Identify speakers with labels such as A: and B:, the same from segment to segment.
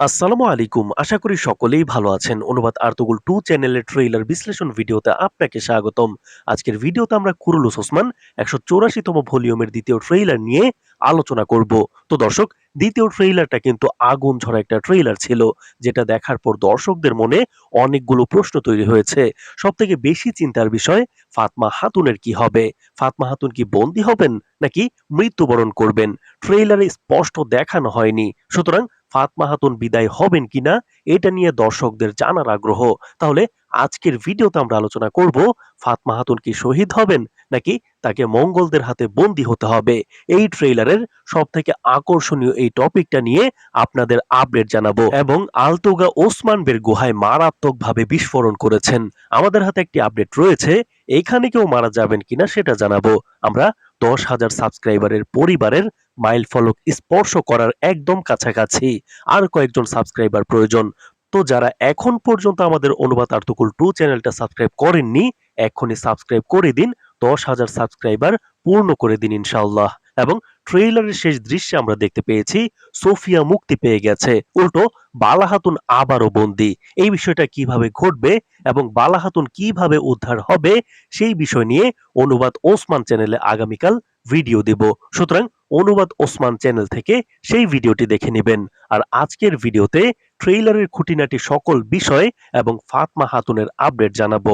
A: আসসালামু আলাইকুম। আশা করি সকলেই ভালো আছেন। অনুবাদ আর্তগুল টু চ্যানেলের ট্রেইলার বিশ্লেষণ ভিডিওতে আপনাকে স্বাগতম। আজকের ভিডিওতে আমরা কুরুলুস ওসমান একশো চৌরাশিতম ভলিউমের দ্বিতীয় ট্রেইলার নিয়ে আলোচনা করব। তো দর্শক, দ্বিতীয় ট্রেইলারটা কিন্তু আগুন ঝরা একটা ট্রেইলার ছিল, যেটা দেখার পর দর্শকদের মনে অনেকগুলো প্রশ্ন তৈরি হয়েছে। সব থেকে বেশি চিন্তার বিষয়, ফাতমা হাতুনের কি হবে? ফাতমা হাতুন কি বন্দী হবেন, নাকি মৃত্যুবরণ করবেন? ট্রেইলারে স্পষ্ট দেখানো হয়নি। সুতরাং ফাতমা হাতুন বিদায় হবেন কিনা, এটা নিয়ে দর্শকদের জানার আগ্রহ। তাহলে আজকের ভিডিওতে আমরা আলোচনা করব, ফাতমা হাতুন কি শহীদ হবেন, নাকি তাকে মঙ্গলদের হাতে বন্দী হতে হবে? এই ট্রেইলারের সব থেকে আকর্ষণীয় এই টপিকটা নিয়ে আপনাদের আপডেট জানাব এবং আলতোগা ওসমান বের গুহায় মারাত্মকভাবে বিস্ফোরণ করেছেন। আমাদের হাতে একটি আপডেট রয়েছে এখানে কেউ মারা যাবেন কিনা সেটা জানাব। আমরা দশ হাজার সাবস্ক্রাইবারের পরিবারের মাইল ফলক স্পর্শ করার একদম কাছাকাছি। আর কয়েকজন সাবস্ক্রাইবার প্রয়োজন তো যারা এখন পর্যন্ত আমাদের অনুবাদ আর্তুকুল টু চ্যানেলটা সাবস্ক্রাইব করেননি এখনই সাবস্ক্রাইব করে দিন। দশ হাজার সাবস্ক্রাইবার পূর্ণ করে দিন ইনশাল্লাহ এবং ট্রেইলারের শেষ দৃশ্যে আমরা দেখতে পেয়েছি, সোফিয়া মুক্তি পেয়ে গেছে। উল্টো, বালাহাতুন আবারও বন্দি। এই বিষয়টা কীভাবে ঘটবে এবং বালাহাতুন কীভাবে উদ্ধার হবে, সেই বিষয় নিয়ে অনুবাদ ওসমান চ্যানেলে আগামীকাল ভিডিও দেব। সুতরাং অনুবাদ ওসমান চ্যানেল থেকে সেই ভিডিওটি দেখে নেবেন। আর আজকের ভিডিওতে ট্রেইলারের খুঁটিনাটি সকল বিষয় এবং ফাতমা হাতুনের আপডেট জানাব।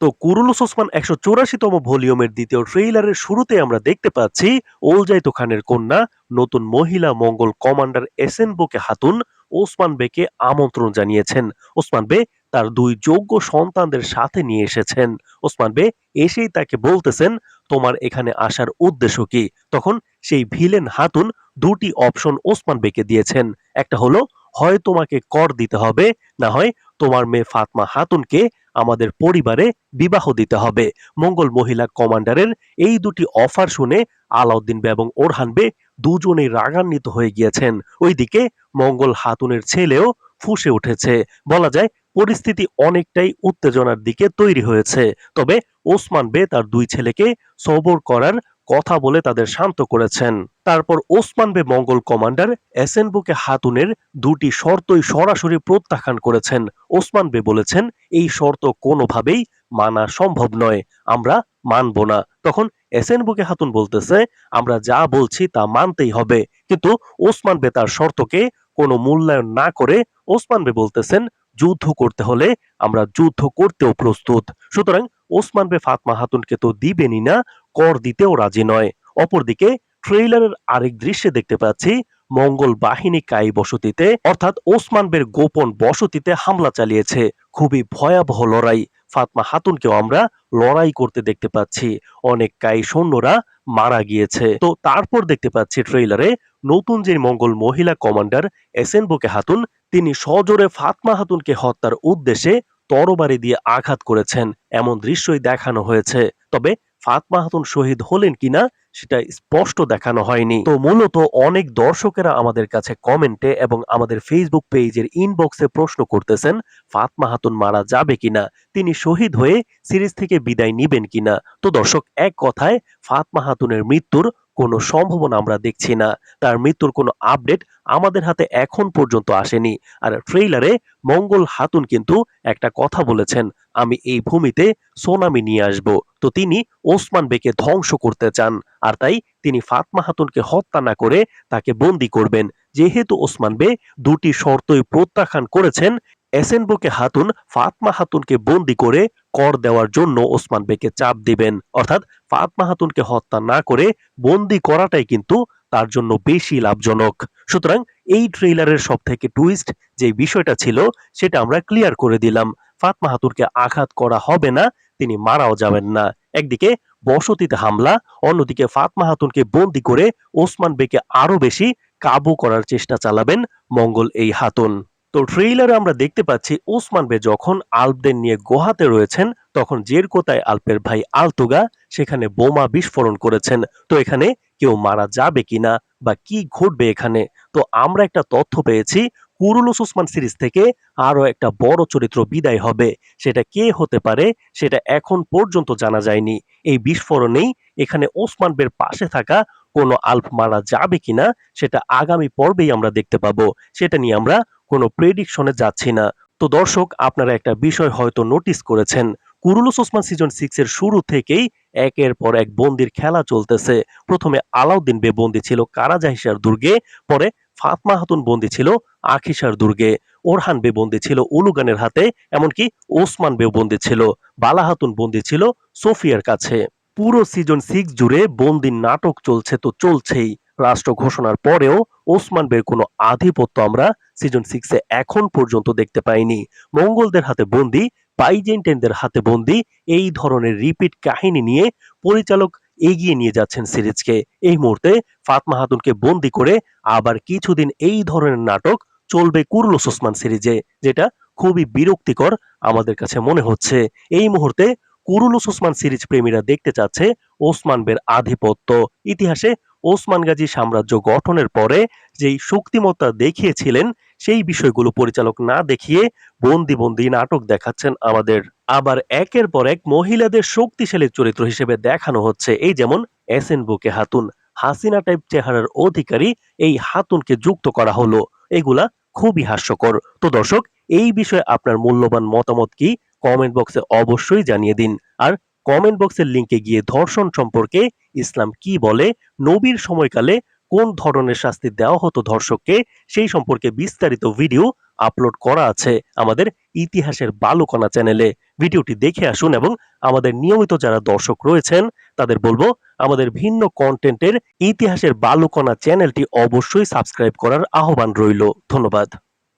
A: তো কুরুলুস ওসমান একশো চৌরাশিতম ভলিউমের দ্বিতীয় ট্রেইলারের শুরুতে আমরা দেখতে পাচ্ছি ওলজাইতো খানের কন্যা, নতুন মহিলা মঙ্গল কমান্ডার এস এন বুকে হাতুন, ওসমান বেকে আমন্ত্রণ জানিয়েছেন। ওসমান বে তার দুই যোগ্য সন্তানদের সাথে নিয়ে এসেছেন। ওসমান বে এসেই তাকে বলতেছেন, তোমার এখানে আসার উদ্দেশ্য কি? তখন সেই ভিলেন হাতুন দুটি অপশন ওসমান বেকে দিয়েছেন। একটা হলো হয় তোমাকে কর দিতে হবে, না হয় তোমার মেয়ে ফাতমা হাতুনকে আমাদের পরিবারে বিবাহ দিতে হবে। মঙ্গল মহিলা কমান্ডারের এই দুটি অফার শুনে আলাউদ্দিন বে এবং ওরহান বে দুজনেই রাগান্বিত হয়ে গিয়েছেন। ওইদিকে মঙ্গল হাতুনের ছেলেও ফুসে উঠেছে। বলা যায় পরিস্থিতি অনেকটাই উত্তেজনার দিকে তৈরি হয়েছে। তবে ওসমান বে তার দুই ছেলেকে সবর করার কথা বলে তাদের শান্ত করেছেন। তারপর ওসমান বে মঙ্গল কমান্ডার এসেন বুকে হাতুনের দুটি শর্তই সরাসরি প্রত্যাখ্যান করেছেন। ওসমান বে বলেছেন, এই শর্ত কোনোভাবেই মানা সম্ভব নয়, আমরা মানব না। তখন এসেন বুকে হাতুন বলতেছে, আমরা যা বলছি তা মানতেই হবে। কিন্তু ওসমান বে তার শর্তকে কোনো মূল্যায়ন না করে ওসমান বে বলতেছেন, যুদ্ধ করতে হলে আমরা যুদ্ধ করতেও প্রস্তুত। সুতরাং ওসমান বে ফাতমা হাতুনকে তো দিবেনই না, কর দিতেও রাজি নয়। অপরদিকে ট্রেইলারের আরেক দৃশ্যে দেখতে পাচ্ছি মঙ্গল বাহিনী কাই বসতিতে, অর্থাৎ ওসমান বের গোপন বসতিতে হামলা চালিয়েছে। খুবই ভয়াবহ লড়াই। ফাতমা হাতুনকেও আমরা লড়াই করতে দেখতে পাচ্ছি। অনেক কাই সৈন্যরা মারা গিয়েছে। তো তারপর দেখতে পাচ্ছি ট্রেইলারে নতুন যে মঙ্গল মহিলা কমান্ডার এসেন বুকে হাতুন, তিনি সজোরে ফাতমা হাতুনকে হত্যার উদ্দেশ্যে তরবারি দিয়ে আঘাত করেছেন। এমন দৃশ্যই দেখানো হয়েছে। তবে ফাতমা হাতুন শহীদ হলেন কিনা সেটা স্পষ্ট দেখানো হয়নি। তো মূলত অনেক দর্শকেরা আমাদের কাছে কমেন্টে এবং আমাদের ফেসবুক পেজের ইনবক্সে প্রশ্ন করতেছেন, ফাতমা হাতুন মারা যাবে কিনা? তিনি শহীদ হয়ে সিরিজ থেকে বিদায় নিবেন কিনা? তো দর্শক, এক কথায় ফাতমা হাতুনের মৃত্যুর কোনো সম্ভাবনা আমরা দেখছি না। তার মৃত্যুর কোনো আপডেট আমাদের হাতে এখন পর্যন্ত আসেনি। আর ট্রেইলারে মঙ্গল হাতুন কিন্তু একটা কথা বলেছেন, আমি এই ভূমিতে সোনামি নিয়ে আসব। তো তিনি ওসমান বেকে ধ্বংস করতে চান, আর তাই তিনি ফাতমা হাতুনকে হত্যা না করে তাকে বন্দি করবেন। যেহেতু ওসমান বে দুটি শর্তই প্রত্যাখ্যান করেছেন এসেনবুকে হাতুন, ফাতমা হাতুনকে বন্দি করে কর দেওয়ার জন্য ওসমান বেকে চাপ দিবেন। অর্থাৎ ফাতমা হাতুনকে হত্যা না করে বন্দি করাটাই কিন্তু তার জন্য বেশি লাভজনক। সুতরাং এই ট্রেইলারের সব থেকে টুইস্ট যে বিষয়টা ছিল, সেটা আমরা ক্লিয়ার করে দিলাম। ফাতমা হাতুনকে আঘাত করা হবে না, তিনি মারাও যাবেন না। একদিকে বসতিতে হামলা, অন্যদিকে ফাতমা হাতুনকে বন্দি করে ওসমান বেকে আরও বেশি কাবু করার চেষ্টা চালাবেন মঙ্গল এই হাতুন। তো ট্রেইলারে আমরা দেখতে পাচ্ছি ওসমান বে যখন আলপদের নিয়ে গোহাতে রয়েছেন, তখন জেরকোতায় আলপের ভাই আলতুগা সেখানে বোমা বিস্ফোরণ করেছেন। তো এখানে কেউ মারা যাবে কিনা বা কি ঘটবে এখানে? তো আমরা একটা তথ্য পেয়েছি, কুরুলুস ওসমান সিরিজ থেকে আরও একটা বড় চরিত্র বিদায় হবে। সেটা কে হতে পারে, সেটা এখন পর্যন্ত জানা যায়নি। এই বিস্ফোরণেই এখানে ওসমান বের পাশে থাকা কোনো আলফ মারা যাবে কিনা, সেটা আগামী পর্বেই আমরা দেখতে পাবো। সেটা নিয়ে আমরা কোনো প্রেডিকশনে যাচ্ছি না। তো দর্শক, আপনারা একটা বিষয় হয়তো নোটিস করেছেন। কুরুলুস ওসমান সিজন সিক্স এর শুরু থেকেই একের পর এক বন্দির খেলা চলতেছে। প্রথমে আলাউদ্দিন বে বন্দি ছিল কারাজাহিসার দুর্গে। পরে ফাতমা হাতুন বন্দি ছিল, আখিসার দুর্গে। ওরহান বে বন্দি ছিল, উলুগানের হাতে। এমনকি ওসমান বে বন্দি ছিল, বালা হাতুন বন্দি ছিল, সোফিয়ার কাছে। পুরো সিজন সিক্স জুড়ে বন্দির নাটক চলছে তো চলছেই। রাষ্ট্র ঘোষণার পরেও ওসমান বের কোনো আধিপত্য আমরা সিজন সিক্সে এখন পর্যন্ত দেখতে পাইনি। মঙ্গলদের হাতে বন্দি বাইজেন্টেনদের হাতে বন্দি, এই ধরনের রিপিট কাহিনী নিয়ে পরিচালক এগিয়ে নিয়ে যাচ্ছেন সিরিজকে। এই মুহূর্তে ফাতমা হাতুনকে বন্দি করে আবার কিছুদিন এই ধরনের নাটক চলবে কুরলুস ওসমান সিরিজে, যেটা খুবই বিরক্তিকর আমাদের কাছে মনে হচ্ছে। এই মুহূর্তে কুরুলুস ওসমান সিরিজ প্রেমীরা দেখতে চাচ্ছে ওসমান বের আধিপত্য। ইতিহাসে ওসমান গাজী সাম্রাজ্য গঠনের পরে যেই শক্তিমত্তা দেখিয়েছিলেন, সেই বিষয়গুলো পরিচালক না দেখিয়ে বন্দি বন্দি নাটক দেখাচ্ছেন আমাদের। আবার একের পর এক মহিলাদের শক্তিশালী চরিত্র হিসেবে দেখানো হচ্ছে, এই যেমন এস এন বুকে হাতুন। হাসিনা টাইপ চেহারার অধিকারী এই হাতুনকে যুক্ত করা হলো। এগুলা খুবই হাস্যকর। তো দর্শক, এই বিষয়ে আপনার মূল্যবান মতামত কি? কমেন্ট বক্সে অবশ্যই জানিয়ে দিন। আর কমেন্ট বক্সের লিংকে গিয়ে ধর্ষণ সম্পর্কে ইসলাম কি বলে, নবীর সময়কালে কোন ধরনের শাস্তি দেওয়া হতো ধর্ষককে, সেই সম্পর্কে বিস্তারিত ভিডিও আপলোড করা আছে আমাদের ইতিহাসের বালুকণা চ্যানেলে ভিডিওটি দেখে আসুন এবং আমাদের নিয়মিত যারা দর্শক রয়েছেন, তাদের বলব আমাদের ভিন্ন কন্টেন্টের ইতিহাসের বালুকণা চ্যানেলটি অবশ্যই সাবস্ক্রাইব করার আহ্বান রইল। ধন্যবাদ।